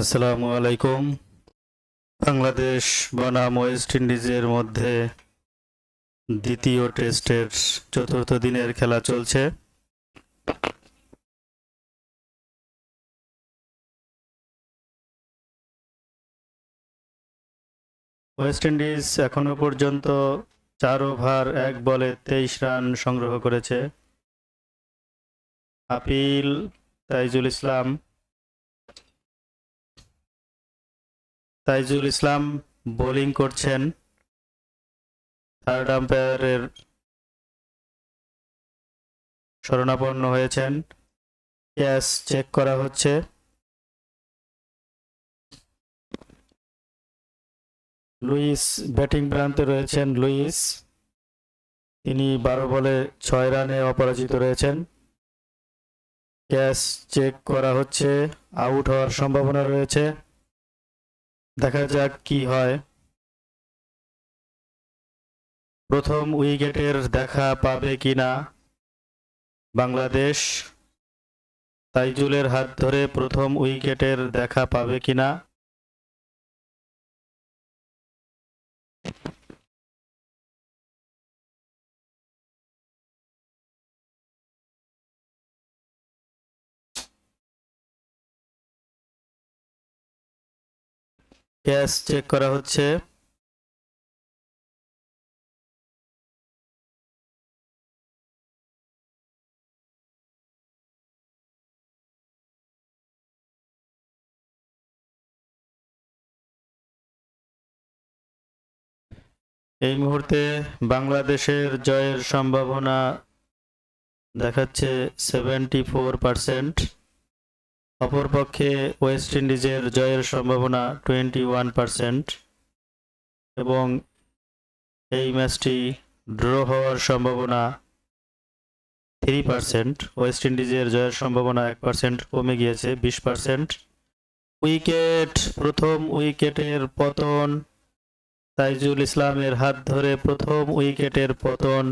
আসসালামু আলাইকুম। বাংলাদেশ বনাম ওয়েস্ট ইন্ডিজের মধ্যে দ্বিতীয় টেস্টের চতুর্থ দিনের খেলা চলছে। ওয়েস্ট ইন্ডিজ এখনও পর্যন্ত চার ওভার, এক বলে তেইশ রান সংগ্রহ করেছে। আপিল তাইজুল ইসলাম তাইজুল ইসলাম বোলিং করছেন থার্ড আম্পায়ারের শরণাপন্ন হয়েছেন। ক্যাচ চেক করা হচ্ছে। লুইস ব্যাটিং প্রান্তে রয়েছেন লুইস। তিনি বারো বলে ছয় রানে অপরাজিত রয়েছেন। ক্যাচ চেক করা হচ্ছে। আউট হওয়ার সম্ভাবনা রয়েছে। দেখা যাক কি হয়। প্রথম উইকেটের দেখা পাবে কিনা বাংলাদেশ। তাইজুলের হাত ধরে প্রথম উইকেটের দেখা পাবে কিনা ক্যাচ চেক করা হচ্ছে। এই মুহূর্তে বাংলাদেশের জয়ের সম্ভাবনা দেখাচ্ছে সেভেন্টি ফোর পারসেন্ট অপরপক্ষে ওয়েস্ট ইন্ডিজের জয়ের সম্ভাবনা টোয়েন্টি ওয়ান পারসেন্ট এবং এই ম্যাচটি ড্র হওয়ার সম্ভাবনা থ্রি পারসেন্ট। ওয়েস্ট ইন্ডিজের জয়ের সম্ভাবনা এক পার্সেন্ট কমে গিয়েছে, বিশ পার্সেন্ট। উইকেট, প্রথম উইকেটের পতন, তাইজুল ইসলামের হাত ধরে প্রথম উইকেটের পতন।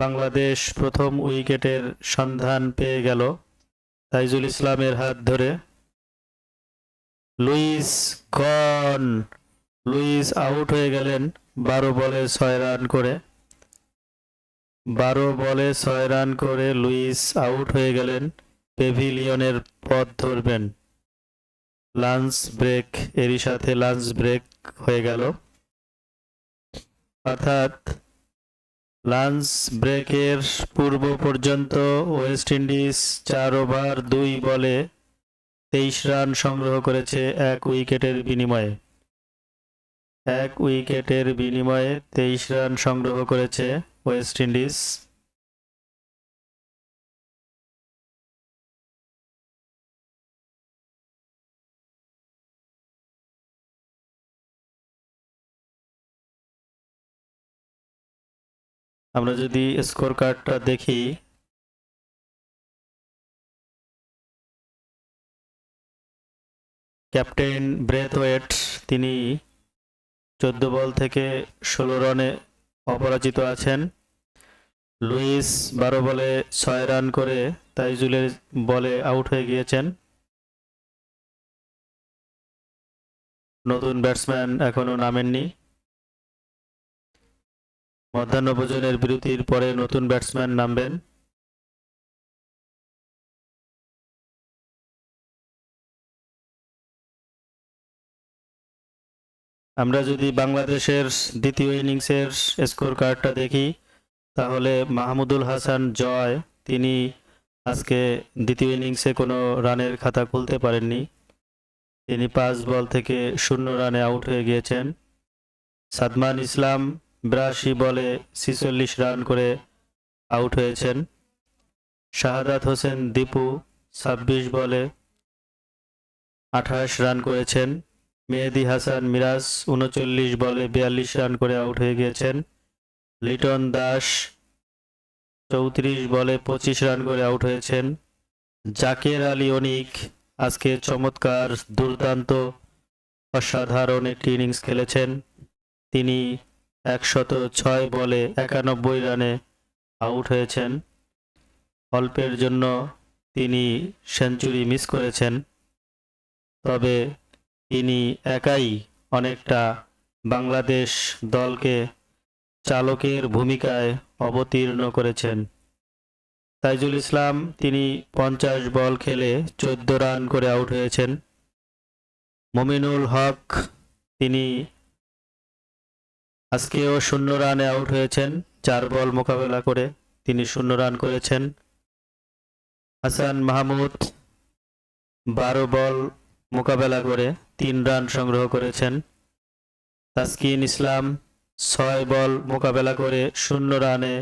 বাংলাদেশ প্রথম উইকেটের সন্ধান পেয়ে গেল। তাইজুল ইসলামের হাত ধরে। লুইস গন লুইস আউট হয়ে গেলেন বারো বলে ছয় রান করে। বারো বলে ছয় রান করে লুইস আউট হয়ে গেলেন, পেভিলিয়নের পথ ধরবেন। লাঞ্চ ব্রেক, এরই সাথে লাঞ্চ ব্রেক হয়ে গেল। অর্থাৎ লাঞ্চ ব্রেকের পূর্ব পর্যন্ত ওয়েস্ট ইন্ডিজ চার ওভার দুই বলে তেইশ রান সংগ্রহ করেছে এক উইকেটের বিনিময়ে। এক উইকেটের বিনিময়ে তেইশ রান সংগ্রহ করেছে ওয়েস্ট ইন্ডিজ। আমরা যদি স্কোর কার্ডটা দেখি ক্যাপ্টেন ব্রেথওয়েট তিনি চোদ্দ বল থেকে ষোলো রানে অপরাজিত আছেন। লুইস বারো বলে ছয় রান করে তাইজুলের বলে আউট হয়ে গিয়েছেন। নতুন ব্যাটসম্যান এখনও নামেননি। মধ্যাহ্ন ভোজনের বিরতির পরে নতুন ব্যাটসম্যান নামবেন। আমরা যদি বাংলাদেশের দ্বিতীয় ইনিংসের স্কোর কার্ডটা দেখি, তাহলে মাহমুদুল হাসান জয়, তিনি আজকে দ্বিতীয় ইনিংসে কোনো রানের খাতা খুলতে পারেননি। তিনি পাঁচ বল থেকে শূন্য রানে আউট হয়ে গিয়েছেন। সাদমান ইসলাম বিরাশি বলে ছিচল্লিশ রান করে আউট হয়েছেন। শাহাদাত হোসেন দীপু ছাব্বিশ বলে আঠাশ রান করেছেন। মেহেদি হাসান মিরাজ উনচল্লিশ বলে বিয়াল্লিশ রান করে আউট হয়ে গিয়েছেন। লিটন দাস চৌত্রিশ বলে পঁচিশ রান করে আউট হয়েছেন। জাকের আলী অনিক আজকে চমৎকার, দুর্দান্ত, অসাধারণ একটি ইনিংস খেলেছেন। তিনি একশত ছয় বলে একানব্বই রানে আউট হয়েছেন। অল্পের জন্য তিনি সেঞ্চুরি মিস করেছেন। তবে তিনি একাই অনেকটা বাংলাদেশ দলকে চালকের ভূমিকায় অবতীর্ণ করেছেন। তাইজুল ইসলাম, তিনি পঞ্চাশ বল খেলে চোদ্দ রান করে আউট হয়েছেন। মমিনুল হক, তিনি আজকেও শূন্য রানে আউট হয়েছেন। চার বল মোকাবেলা করে তিনি শূন্য রান করেছেন। হাসান মাহমুদ বারো বল মোকাবেলা করে তিন রান সংগ্রহ করেছেন। তাসকিন ইসলাম ছয় বল মোকাবেলা করে শূন্য রানে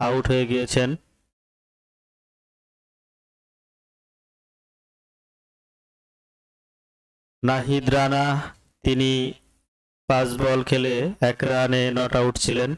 আউট হয়ে গিয়েছেন। নাহিদ রানা, তিনি পাঁচ বল খেলে এক রানে নট আউট ছিলেন।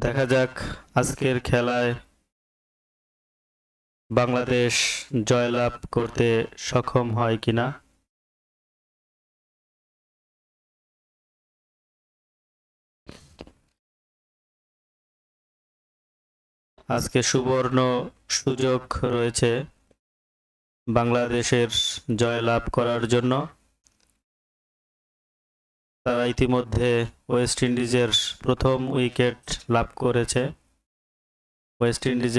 দেখা যাক আজকের খেলায় বাংলাদেশ জয়লাভ করতে সক্ষম হয় কিনা। আজকে সুবর্ণ সুযোগ রয়েছে বাংলাদেশের জয়লাভ করার জন্য। তারা ইতিমধ্যে ওয়েস্ট ইন্ডিজের প্রথম উইকেট লাভ করেছে। ওয়েস্ট ইন্ডিজের